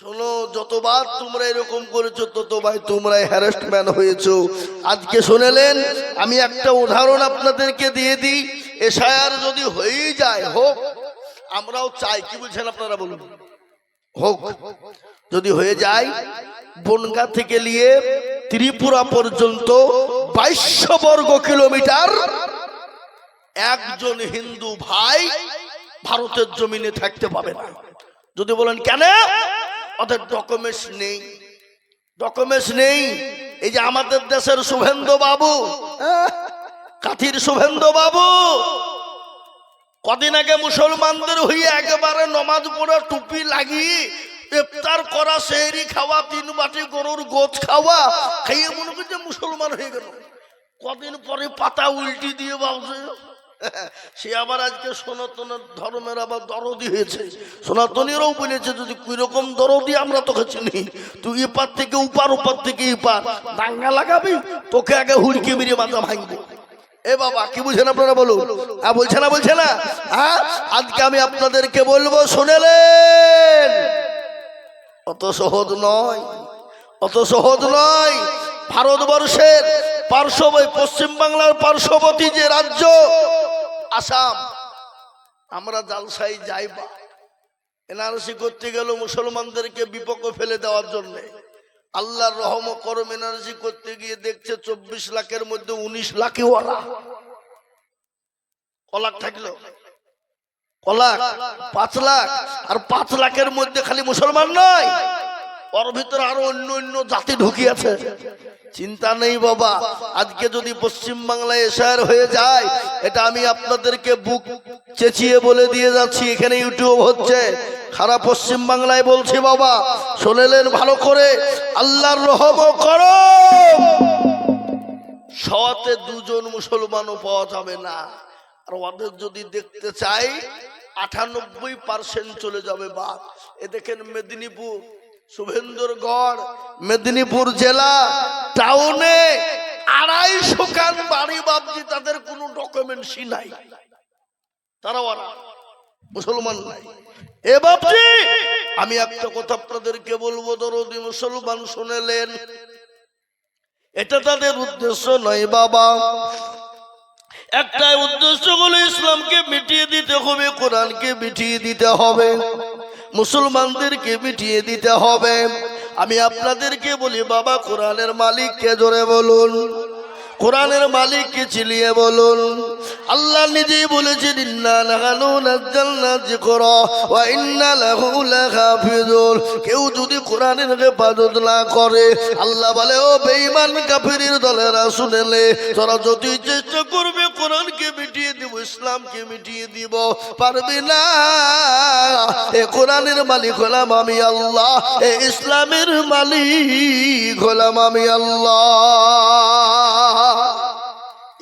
শোনো, যতবার তোমরা এরকম করেছ, ততবার তোমরা হ্যারাস্টম্যান হয়েছো। আজকে শুনেলেন, আমি একটা উদাহরণ আপনাদেরকে দিয়ে দিই। এসআইআর যদি হয়েই যায়, হোক, আমরাও চাই। কি বলছেন আপনারা বলুন? হোক, যদি হয়ে যায়, বনগা থেকে নিয়ে ত্রিপুরা পর্যন্ত বাইশশো বর্গ কিলোমিটার একজন হিন্দু ভাই ভারতের জমিনে থাকতে পাবে না। যদি বলেন কেন? ওদের ডকুমেন্টস নেই। ডকুমেন্টস নেই। এই যে আমাদের দেশের শুভেন্দু বাবু কাথির শুভেন্দু বাবু, কদিন আগে মুসলমানদের হয়ে একেবারে নমাজ পড়ে টুপি লাগিয়ে ইফতার করা, সেহরি খাওয়া, তিন বাটি গরুর গোছ খাওয়া, খাইয়ে মনে করছে মুসলমান হয়ে গেল। কদিন পরে পাতা উল্টি দিয়ে বাবছে সে আবার আজকে সনাতনের ধর্মের আবার দরদি হয়েছে। সনাতনীরাও বলেছে, যদি কুই রকম দরদি আমরা তোকে চিনি, তুই এপার থেকে উপার উপার থেকে এপার। দাঙ্গা লাগাবি, তোকে আগে হুড়কি মেরে মাথা ভাঙবো। এ বাবা, কি বুঝেন আপনারা বলুন? হ্যাঁ বলছে না বলছে না? হ্যাঁ আজকে আমি আপনাদেরকে বলব, শুনেলেন? অত সহজ নয়, অত সহজ নয়। ভারতবর্ষের পার্শ্ব পশ্চিম বাংলার পার্শ্ববর্তী যে রাজ্য আসাম, আমরা জালসাই যাইবা। এনআরসি করতে গেল মুসলমানদেরকে বিপক্ষ ফেলে দেওয়ার জন্য। আল্লাহর রহম করম এনার্জি করতে গিয়ে দেখছে চব্বিশ লাখের মধ্যে উনিশ লাখই ওরা কলাক থাকল? কলাক, পাঁচ লাখ, আর পাঁচ লাখের মধ্যে খালি মুসলমান নয়। ওর ভিতরে আরও অন্য অন্য জাতি ঢুকিয়েছে। চিন্তা নেই বাবা, আজকে যদি পশ্চিম বাংলায় এশার হয়ে যায়, এটা আমি আপনাদেরকে বুক চেঁচিয়ে বলে দিয়ে যাচ্ছি, এখানে ইউটিউব হচ্ছে। সারা পশ্চিম বাংলায় বলছি বাবা শোনেলেন ভালো করে, আল্লাহর রহম করো। সতে দুজন মুসলমানও পাওয়া যাবে না। আর ওদের যদি দেখতে চাই, আটানব্বই পার্সেন্ট চলে যাবে বাদ এ দেখেন মেদিনীপুর শুভেন্দুরগড়, মেদিনীপুর জেলা, টাউনে আড়াইশো কান বাড়ি বাবজি, তাদের কোনো ডকুমেন্টসই নাই। তারাও মুসলমান নাই। এ বাপজি, আমি একটা কথা আপনাদেরকে বলব, দরদি মুসলমান শুনেলেন। এটা তাদের উদ্দেশ্য নয় বাবা। একটাই উদ্দেশ্য হলো ইসলামকে মিটিয়ে দিতে হবে, কোরআনকে মিটিয়ে দিতে হবে। মুসলমানদেরকে মিটিয়ে দিতে হবে। আমি আপনাদেরকে বলি বাবা কোরআনের মালিককে জোরে বলুন। কোরআনের মালিককে চিলিয়ে বলুন, আল্লাহ নিজেই বলেছেন, ইন্না নাহানু নাজ্জালনা যিকরা ওয়া ইন্না লাহু লাহাফিজুন কেউ যদি কোরআনের হেফাজত না করে, আল্লাহ বলে, ও বেঈমান কাফিরের দলেরা শুনেলে তোরা যদি চেষ্টা করবে, কোরআনকে মিটিয়ে দিব, ইসলামকে মিটিয়ে দিব, পারবে না? এ কোরআনের মালিক হলাম আমি আল্লাহ, এ ইসলামের মালিক হলাম আমি আল্লাহ।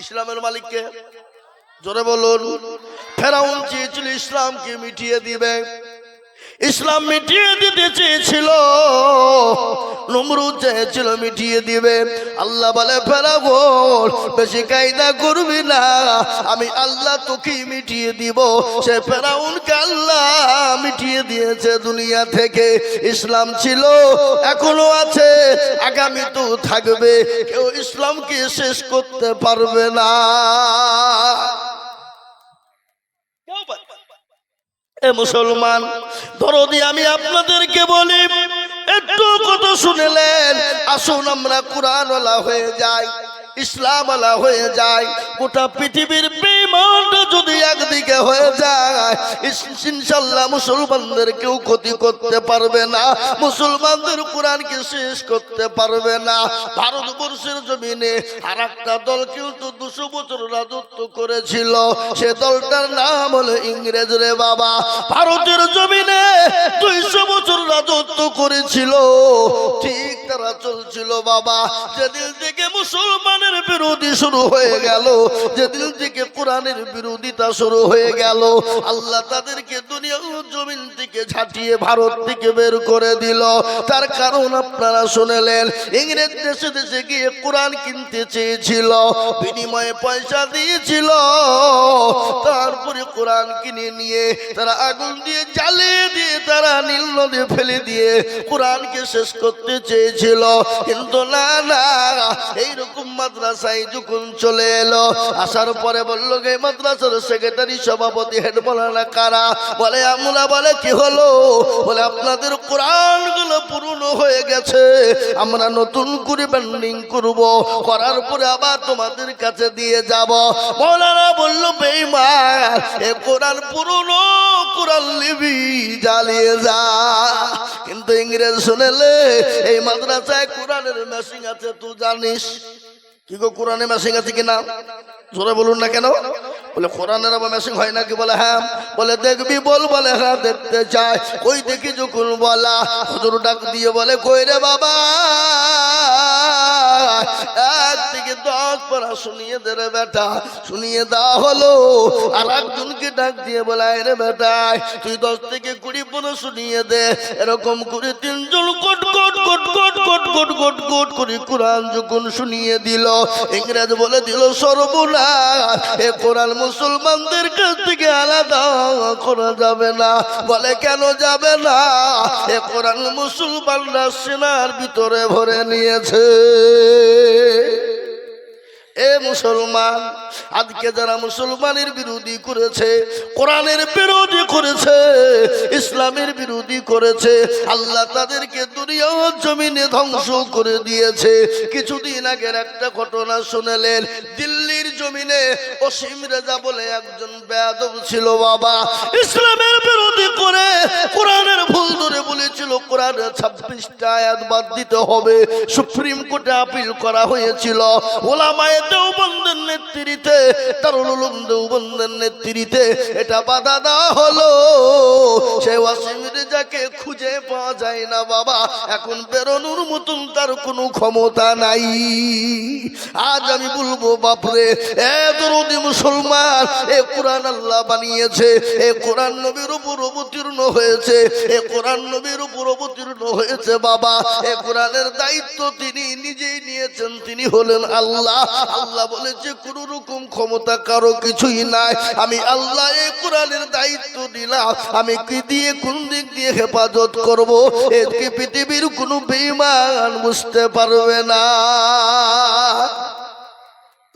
ইসলামের মালিককে। জোরে বলুন। ফেরাউন চেয়েছিল ইসলামকে মিটিয়ে দিবে। ইসলাম মিটিয়ে দিতে চেয়েছিল। নমরুদ চেয়েছিল মিটিয়ে দিবে। আল্লাহ বলে ফেরাউন বেশি কায়দা করবি না। আমি আল্লাহ তোকে মিটিয়ে দিব। সে ফেরাউনকে আল্লাহ মিটিয়ে দিয়েছে দুনিয়া থেকে। ইসলাম ছিল, এখনও আছে, আগামী তো থাকবে। কেউ ইসলামকে শেষ করতে পারবে না কেউ পারবে না। এ মুসলমান, ধরো দিয়ে আমি আপনাদেরকে বলি, একটু কত শুনেলেন আসুন আমরা কোরআনওয়ালা হয়ে যাই। ইসলামওয়ালা হয়ে যায়। গোটা পৃথিবীর বিমানটা যদি একদিকে হয়ে যায় ইনশাল্লাহ মুসলমানদের কেউ ক্ষতি করতে পারবে না। মুসলমানদের কোরআনকে শেষ করতে পারবে না? ভারতবর্ষের জমিনে আর একটা দল কিন্তু দুশো বছর রাজত্ব করেছিল। সে দলটার নাম হলো ইংরেজ রে বাবা। ভারতের জমিনে দুইশো করেছিল। ঠিক তারা চলছিল, বাবা। যেদিন থেকে মুসলমানের বিরোধী শুরু হয়ে গেল, যেদিন থেকে কোরআনের বিরোধিতা শুরু হয়ে গেল, আল্লাহ তাদেরকে দুনিয়া ও জমিন থেকে ঝাঁটিয়ে ভারত থেকে বের করে দিল। তার কারণ আপনারা শুনেলেন, ইংরেজ দেশে দেশে গিয়ে কোরআন কিনতে চেয়েছিল, বিনিময়ে পয়সা দিয়েছিল। তারপরে কোরআন কিনে নিয়ে তারা আগুন দিয়ে জ্বালিয়ে দিয়ে তারা নীল নদে ফেলে দিয়ে কোরআনকে শেষ করতে চেয়েছিল। কিন্তু না না, এইরকম মাদ্রাসায় যখন চলে এলো, আসার পরে বলল, গে, মাদ্রাসার সেক্রেটারি, সভাপতি, হেড না কারা? বলে আমরা বলে, কি হলো? বলে, আপনাদের কোরআনগুলো পুরনো হয়ে গেছে। আমরা নতুন করে ব্যান্ডিং করব। করার পরে আবার তোমাদের কাছে দিয়ে যাব। মৌলানা বলল বেইমান এ কোরআন পুরনো, কোরআন লিবি জ্বালিয়ে যা। কিন্তু ইংরেজ শুনেলে এই মাদ্রাসায় কোরআনের মেশিন আছে, তুই জানিস। কি গো কোরআনে মেশিন আছে কিনা? জোরে বলুন না কেন? বলে, কোরআনের আবার মেশিন হয় নাকি? বলে হ্যাঁ। বলে, দেখবি, বল, বলে হ্যাঁ দেখতে চাই। কই দেখি যখন বলা, হুজুর ডাক দিয়ে বলে, কই রে বাবা? থেকে দশ পড়া শুনিয়ে দে রে বেটা, শুনিয়ে দেওয়া হলো। আর একজনকে ডাক দিয়ে বলে, "আয় রে বেটা তুই দশ থেকে কুড়ি পড়া শুনিয়ে দে। এরকম করে তিনজন coat coat coat coat coat coat coat coat করে কোরআন যখন শুনিয়ে দিল, ইংরেজ বলে দিল, সর্বনাশ, এ কোরআন মুসলমানদের কাছ থেকে আলাদা করা যাবে না। বলে, কেন যাবে না? এ কোরআন মুসলমানরা সেনার ভিতরে ভরে নিয়েছে। এ মুসলমান, আজকে যারা মুসলমানের বিরোধী করেছে, কোরআনের বিরোধী করেছে, ইসলামের বিরোধী করেছে, আল্লাহ তাদেরকে দুনিয়া জমিনে ধ্বংস করে দিয়েছে। কিছুদিন আগের একটা ঘটনা শুনেলেন দিল্লির জমিনে অসীম রেজা বলে একজন বেয়াদব ছিল বাবা। ইসলামের বিরোধী করে কোরআনের ভুল ধরে বলেছিল কোরআনের ছাব্বিশটা আয়াত বাদ দিতে হবে। সুপ্রিম কোর্টে আপিল করা হয়েছিল। ওলামায়ে দেওবন্দের নেতৃত্বে তারুল দেওবন্দের নেতৃত্বে এটা বাধা দেওয়া হলো। সে অসীম রেজাকে খুঁজে পাওয়া যায় না বাবা। এখন বেরোনোর মতন তার কোনো ক্ষমতা নাই। আজ আমি বলব, বাপরে এ মুসলমান, এ কোরআন আল্লাহ বানিয়েছে, এ কোরআন নবীর উপর অবতীর্ণ হয়েছে, এ কোরআন নবীর উপর অবতীর্ণ হয়েছে বাবা, এ কোরআনের দায়িত্ব তিনি নিজেই নিয়েছেন, তিনি হলেন আল্লাহ। আল্লাহ বলেছে, কোন রকম ক্ষমতা কারও কিছুই নাই। আমি আল্লাহ এই কোরআনের দায়িত্ব দিলাম আমি কি দিয়ে, কোন দিক দিয়ে হেফাজত করব? একে পৃথিবীর কোনো বেইমান বুঝতে পারবে না।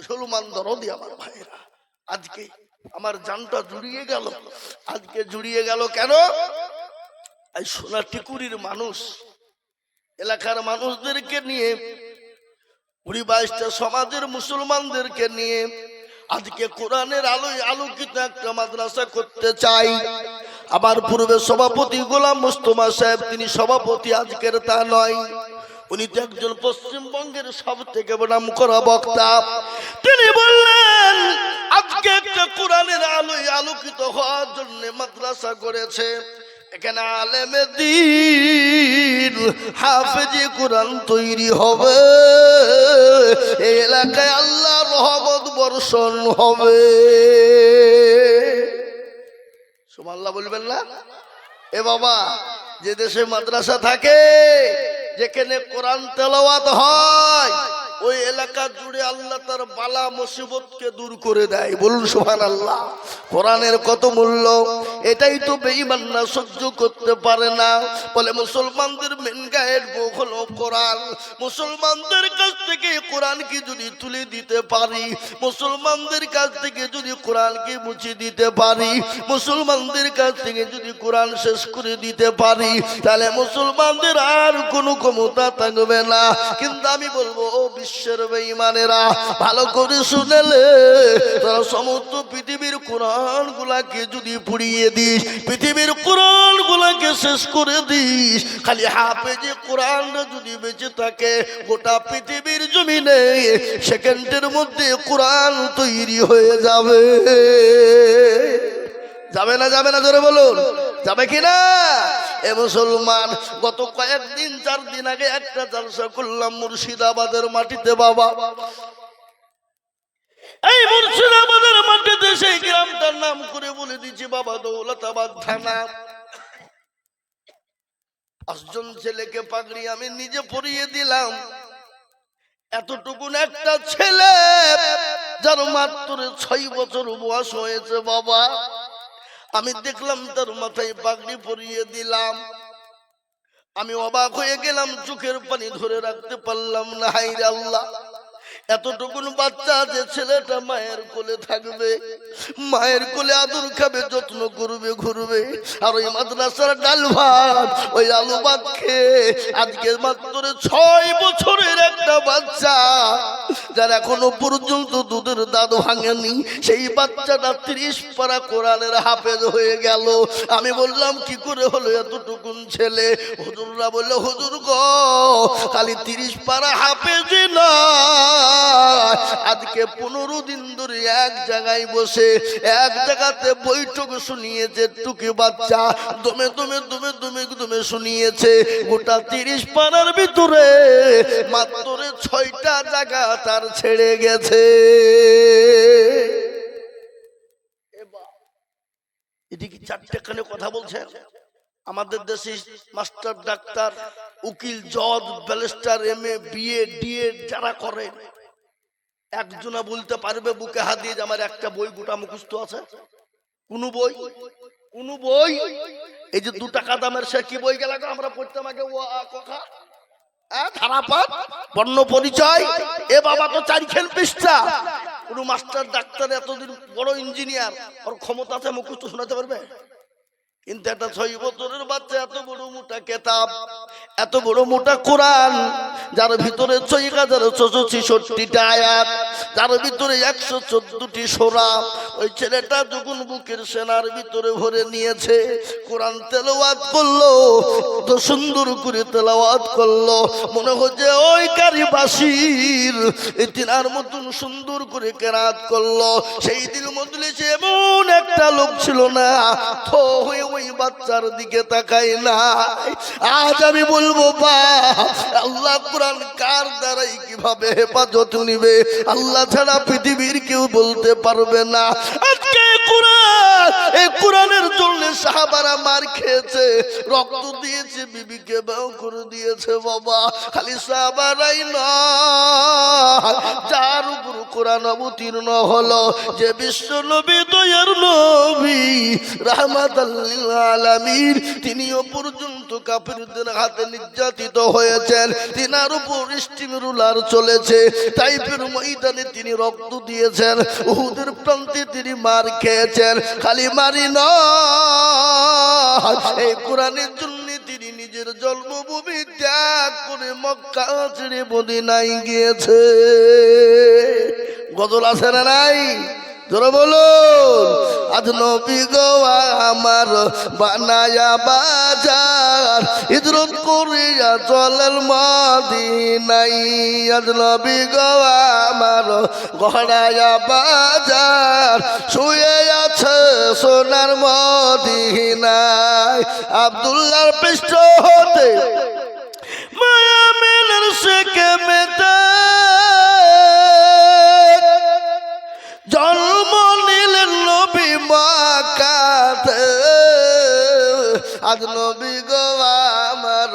মুসলমান দরদি আমার ভাইরা আজকে আমার জানটা জুড়িয়ে গেল। আজকে জুড়িয়ে গেল কেন? এই সোনা টিকুরির মানুষ, এলাকার মানুষদেরকে নিয়ে কুড়ি বাইশটা সমাজের মুসলমানদেরকে নিয়ে আজকে কোরআনের আলোয় আলোকিত একটা মাদ্রাসা করতে চাই। আমার পূর্বে সভাপতি গোলাম মুস্তমা সাহেব, তিনি সভাপতি আজকের তা নয়। উনি তো একজন পশ্চিমবঙ্গের সব থেকে নাম করা বক্তা। তিনি বললেন, আজকে একটা কোরআনের আলোয় আলোকিত হওয়ার জন্য মাদ্রাসা করেছে। এখানে আলেমে দিন, হাফেজি কোরআন তৈরি হবে। এলাকায় আল্লাহ রহমত বর্ষণ হবে। সুমাল্লাহ বলবেন না? এ বাবা, যে দেশে মাদ্রাসা থাকে যেখানে কোরআন তেলাওয়াত হয় ওই এলাকা জুড়ে আল্লাহ তার বালা মুসিবতকে দূর করে দেয়। বলুন সুহান আল্লাহ কোরআনের কত মূল্য? এটাই তো বেঈমানরা সহ্য করতে পারে না। বলে মুসলমানদের মেন গায়ের বউ হলো কোরআন। মুসলমানদের কাছ থেকে কোরআনকে যদি তুলে দিতে পারি, মুসলমানদের কাছ থেকে যদি কোরআনকে মুছে দিতে পারি, মুসলমানদের কাছ থেকে যদি কোরআন শেষ করে দিতে পারি, তাহলে মুসলমানদের আর কোনো ক্ষমতা থাকবে না। কিন্তু আমি বলব, ও বিশ্বের বেঈমানেরা ভালো করে শুনেলে তারা সমস্ত পৃথিবীর কোরআন গুলাকে যদি পুড়িয়ে দিস, পৃথিবীর কোরআন গুলাকে শেষ করে দিস, খালি হাফেজে কোরআনটা যদি বেঁচে থাকে, গোটা পৃথিবীর জমিনে সেকেন্ডের মধ্যে কোরআন তৈরি হয়ে যাবে। যাবে না যাবে না, জোরে বলুন। যাবে কি না? এ মুসলমান, গত কয়েকদিন, চার দিন আগে একটা জালসা করলাম মুর্শিদাবাদের মাটিতে, বাবা। এই মুর্শিদাবাদের মাটিতে সেই গ্রামটার নাম করে বলে দিচ্ছি বাবা, দৌলতাবাদ থানা। পাঁচজন ছেলেকে পাগড়ি আমি নিজে পরিয়ে দিলাম। এতটুকুন একটা ছেলে, যার মাত্র ছয় বছর বয়স হয়েছে, বাবা। আমি দেখলাম তার মাথায় পাগড়ি পরিয়ে দিলাম। আমি অবাক হয়ে গেলাম, চোখের পানি ধরে রাখতে পারলাম না হাইরে আল্লাহ। এতটুকুন বাচ্চা যে ছেলেটা মায়ের কোলে থাকবে, মায়ের কোলে আদর খাবে, যত্ন করবে, ঘুরবে। আর ওই মাদ্রাসার ডাল ভাত, ওই আলু ভাত খেয়ে আজকে মাত্র ছয় বছরের একটা বাচ্চা, যার এখনও পর্যন্ত দুধের দাদু ভাঙেনি, সেই বাচ্চাটা ত্রিশ পারা কোরআনের হাফেজ হয়ে গেল। আমি বললাম, কি করে হলো এতটুকুন ছেলে? হুজুররা বলল, হুজুর গো, খালি তিরিশ পারা হাফেজ না। আজকে পনেরো দিন ধরে এক জায়গায় বসে, এক জায়গাতে বৈঠক শুনিয়েছে, টুকি বাচ্চা দমে দমে দমে দমে দমে শুনিয়েছে, গোটা তিরিশ পাড়ার ভিতরে মাত্র ছয়টা জায়গা তার ছেড়ে গেছে। এটি কি চারটে কানে কথা বলছেন আমাদের দেশে মাস্টার ডাক্তার, উকিল, জজ, barrister M A BA, DA যারা করে একজনা বলতে পারবে বুকে হাত দিয়ে আমার একটা বই, গোটা মুখস্থ আছে। কোন বই? কোন বই? এই যে দু টাকা দামের সে কি বই গেল আমরা পড়তাম আগে, ও কথা এ বাবা তো পৃষ্ঠা। কোন মাস্টার, ডাক্তার, এতদিন বড় ইঞ্জিনিয়ার, ওর ক্ষমতা আছে শোনাতে পারবে? কিন্তু একটা ছয় বছরের বাচ্চা, এত বড় মোটা কেতাব। এত বড় মোটা কোরআন যার ভিতরে ছয় হাজার ছশো ছেষট্টিটা আয়াত যার ভিতরে একশো চোদ্দটি সোরা ওই ছেলেটা যখন বুকের সেনার ভিতরে ভরে নিয়েছে, কোরআন তেলাওয়াত করল তো সুন্দর করে তেলাওয়াত করল। মনে হচ্ছে ওই কারিবাসীর এই তিনার মতন সুন্দর করে কেরাত করল। সেই দিন মজলিসে এমন একটা লোক ছিল না, থো হয়ে ওই বাচ্চার দিকে তাকাই না আজ আমি বলব বা আল্লাহ কোরআন কার দ্বারাই কীভাবে হেফাজত নিবে? আল্লাহ ছাড়া পৃথিবীর কেউ বলতে পারবে না। আজকে কোরআন এই কোরআনের জন্য সাহাবারা মার খেয়েছে, রক্ত দিয়েছে, বিবিকে বাউ করে দিয়েছে, বাবা। খালি সাহাবারাই না যার উপর কোরআন অবতীর্ণ হলো, যে বিশ্ব নবী দয়ার নবী রাহমাত আলামিন, তিনিও পর্যন্ত কাফিরদের হাতে নির্যাতিত হয়েছেন, তিনার উপর স্টিম রুলার চলেছে টাইপের ময়দানে তিনি রক্ত দিয়েছেন, উহুদের প্রান্তে তিনি মার খেয়েছেন, খালি মারি না। এই কোরআনের জন্য তিনি নিজের জন্মভূমি ত্যাগ করে মক্কা ছেড়ে নাই গিয়েছে। গজল আছে না নাই? ধরো বলুন। আজ নবী গো আমার বানায়া বাজার। হিজরত করিয়া চলেন মদিনাই। আজ নবী গো আমার গড়ায়া বাজার। শুয়ে আছে সোনার মদিনায় আব্দুল্লাহর পৃষ্ঠ হতে মায়া মেলার শেখে মেতে আজ নবী গো আমার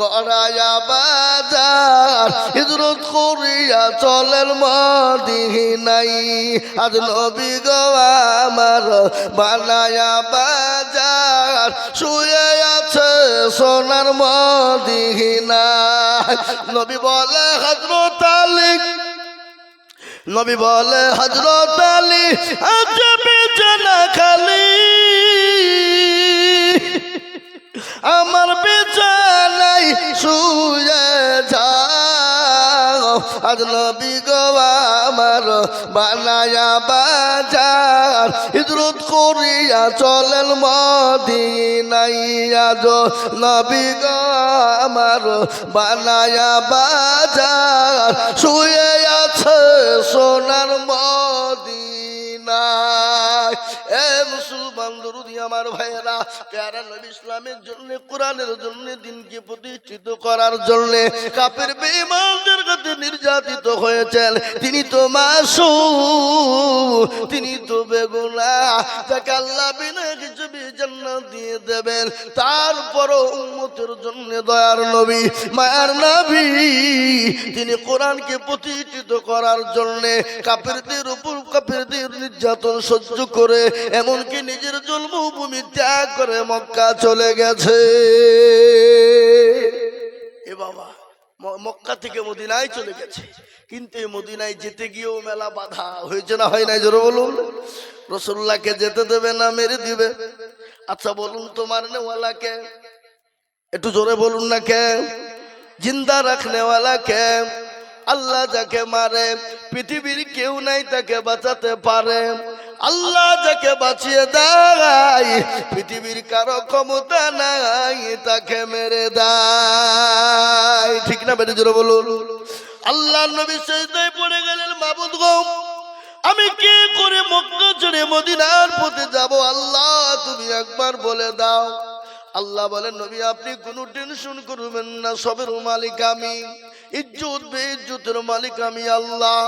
গড়ায়া বাজার। হিজরত করিয়া চলেন মদিনাই। আজ নবী গো আমার বানায়া বাজার। শুয়ে আছে সোনার মদিনায়। নবী বলে হজরত আলী। নবী বলে হজরত আলী আজবে জানা খালি। আমার বেচানাই শুয়ে যাও। আজ নবী গো আমার বানায়া বাজার। হিজরত করিয়া চলেন মদিনাই আজ নবী গো আমার বানায়া বাজার। শুয়ে আছে সোনার মদিনায়। আমার ভাইয়েরা, প্যারা নবী ইসলামের জন্য, কোরআনের জন্য, দিনকে প্রতিষ্ঠিত করার জন্য কাপের বেঈমানদের কাছে নির্যাতিত হয়েছেন। তিনি তো মাসু তিনি তো বেগুনা তাকে আল্লাহ বিনা দিয়ে দেবেন। তারপরও উম্মতের জন্য দয়ার নবী, মায়ার নবী তিনি কোরআনকে প্রতিষ্ঠিত করার জন্য কাপেরদের উপর কাপেরদের নির্যাতন সহ্য করে, এমনকি নিজের জন্মভূমি ত্যাগ করে মক্কা চলে গেছে। এ বাবা মক্কা থেকে মদিনায় চলে গেছে। কিন্তু মদিনায় যেতে গিয়েও মেলা বাধা হয়েছে না হয় নাই? জোরে বলুন। রসুল্লাহকে যেতে দেবে না, মেরে দিবে। আচ্ছা বলুন তোমার নেওয়ালা কে একটু জোরে বলুন না কে? জিন্দা রাখনেওয়ালা কে আল্লাহ যাকে মারে, পৃথিবীর কেউ নাই তাকে বাঁচাতে পারে। আল্লাহ যাকে বাঁচিয়ে দেয়, পৃথিবীর কারও ক্ষমতা নাই তাকে মেরে দেয়। ঠিক না বেটে, জোরে বলুন। আল্লাহ নবী সেজদায় পড়ে গেলেন মাবুদ গো আমি কি করে মক্কা ছেড়ে মদিনার পথে যাব? আল্লাহ, তুমি একবার বলে দাও। আল্লাহ বলেন, নবী, আপনি কোনো টেনশন করবেন না, সবের মালিক আমি। ইজ্জত বে ইজ্জতের মালিক আমি আল্লাহ।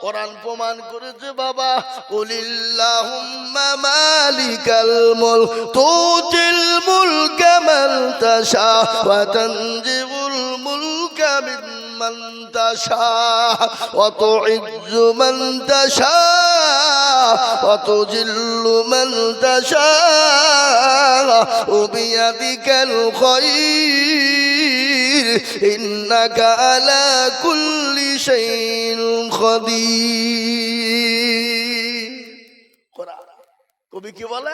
কোরআন প্রমাণ করেছে, বাবা কুলিল্লাহুম্মা মালিকাল মুলক, তুতিল মুলকা মান তাশা ওয়া তানজিবুল মুলকা। মিম্মান تشاء وتعز من تشاء وتجل من تشاء وبيدك الخير إنك على كل شيء قدير কোরআন কবি কি বলে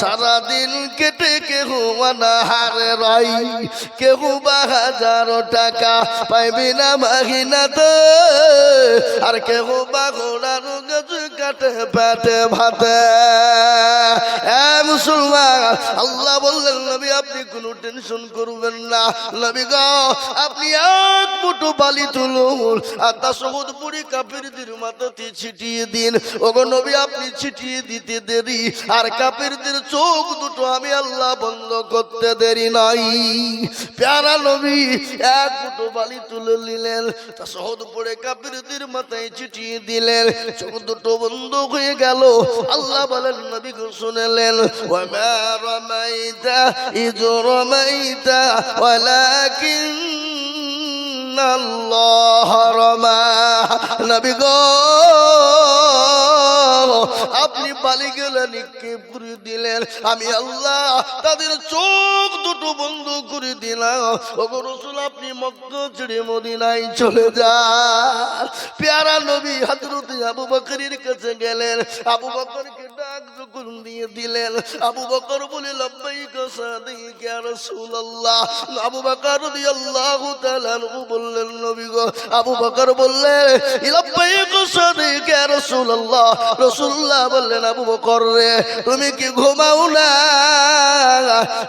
সারাদিন কেটে কেহ হারে রাই কেহ বা হাজার টাকা পাইবি না তো আর কেহ বা ঘোড়ার গাছ কাটে পেটে ভাতে। আল্লাহ বললেন, নবী, আপনি কোনো টেনশন করবেন না। নবী গো, আপনি এক মুঠো বালি তুলুন আর তা সহদ পুরি কাপেরদের মাথাতে ছিটিয়ে দিন। ওগো নবী, আপনি ছিটিয়ে দিতে দেরি, আর কাপেরদের চোখ দুটো আমি আল্লাহ বন্ধ করতে দেরি নাই। প্যারা নবী, এক দুটো বালি তুলে নিলেন তা সহদ পড়ে কাপেরদের মাথায় ছিটিয়ে দিলেন। চোখ দুটো বন্ধ হয়ে গেল, আল্লাহ বলেন নবী শুনেলেন ওয়া রমাইতা ইজ রমাইতা, ওয়ালাকিন আল্লাহ রমা নবী গো আপনি বালি গেলে নিক্ষেপ করে দিলেন। আমি আল্লাহ তাদের চোখ দুটো বন্ধ করে দিলাম। ওগো রসুল, আপনি মক্কা ছেড়ে মদিনায় চলে যান। পেয়ারা নবী হজরত আবু বকরের কাছে গেলেন। আবু বকরকে ডাক যখন দিয়ে দিলেন, আবু বকর বলে, লব্বাইক সাদিক ইয়া রাসূলুল্লাহ। আবু বকর রাদিয়াল্লাহু তাআলা আনহু বললেন, নবী গো। আবু বকর বললেন লব্বাইক সাদিক ইয়া রাসূলুল্লাহ। রাসূলুল্লাহ বললেন, আবু বকর রে, তুমি কি ঘুমাও না?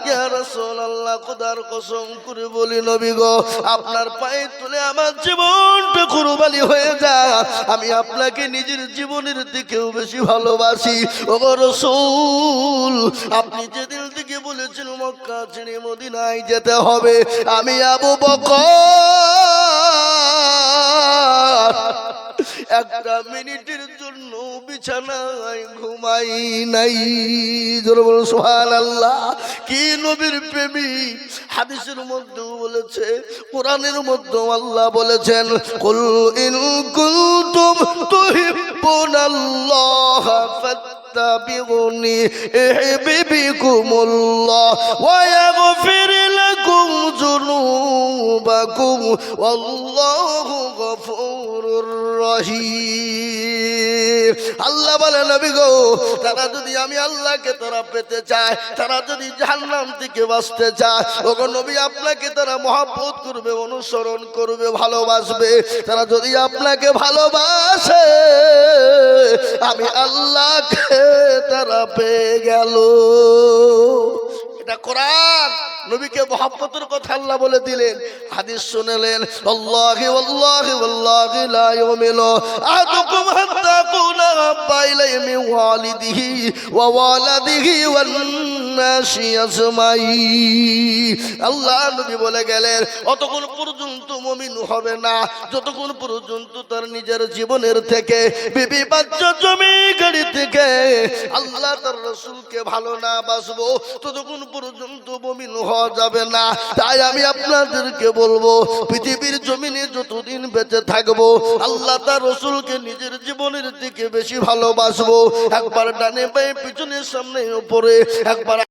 ইয়া রাসূলুল্লাহ, খোদার কসম করে বলি নবী গো, আপনার পায়ে তুলে আমার জীবনটা কুরবানি হয়ে যায় আমি আপনাকে নিজের জীবনের দিকেও বেশি ভালোবাসি। ও গো রসুল, আপনি যেদিন থেকে বলেছেন মক্কা ছেড়ে মদিনায় যেতে হবে, আমি আবু বকর একটা মিনিটের জন্য বিছানায় ঘুমাই নাই। সোহান আল্লাহ কি নবীর প্রেমী? হাদিসের মধ্যেও বলেছে, কোরআনের মধ্যে আল্লাহ বলেছেন, কুল ইন কুলতুম তুহিব্বুনাল্লাহ ফাত্তাবিউনি ইহবিবিকুমুল্লাহ ওয়া ইয়াগফির লাকুম যুনুবাকুম ওয়াল্লাহু গফুর রহিম আল্লাহ বলে, নবী গো, তারা যদি আমি আল্লাহকে তারা পেতে চায়, তারা যদি জাহান্নাম থেকে বাঁচতে চায়, ওগো নবী আপনাকে তারা মহাব্বত করবে, অনুসরণ করবে, ভালোবাসবে। তারা যদি আপনাকে ভালোবাসে, আমি আল্লাহকে তারা পেয়ে গেল। এটা কোরআন। নবীকে মহাব্বতের কথা আল্লাহ বলে দিলেন, হাদিস শুনলেন, আল্লাহি আল্লাহি আল্লাহি লা ইউমিনু আহাদুকুম হাত্তা কুনা হাব্বা ইলাইহি মিন ওয়ালিদিহি ওয়া ওয়ালাদিহি ওয়ান নাসি আজমাইন। আল্লাহ নবী বলে গেলেন, অতক্ষণ পর্যন্ত মুমিন হবে না। যতক্ষণ পর্যন্ত তার নিজের জীবনের থেকে বিবি বাচ্চা জমি গাড়ি থেকে আল্লাহ তার রসুলকে ভালো না বাসবো, ততক্ষণ পর্যন্ত মুমিন হওয়া যাবে না। তাই আমি আপনাদেরকে বলব, পৃথিবীর জমিনে যতদিন বেঁচে থাকব, আল্লাহ তার রসুলকে নিজের জীবনের দিকে বেশি ভালোবাসবো। একবার ডানে পায়ে পিছনে সামনে উপরে একবার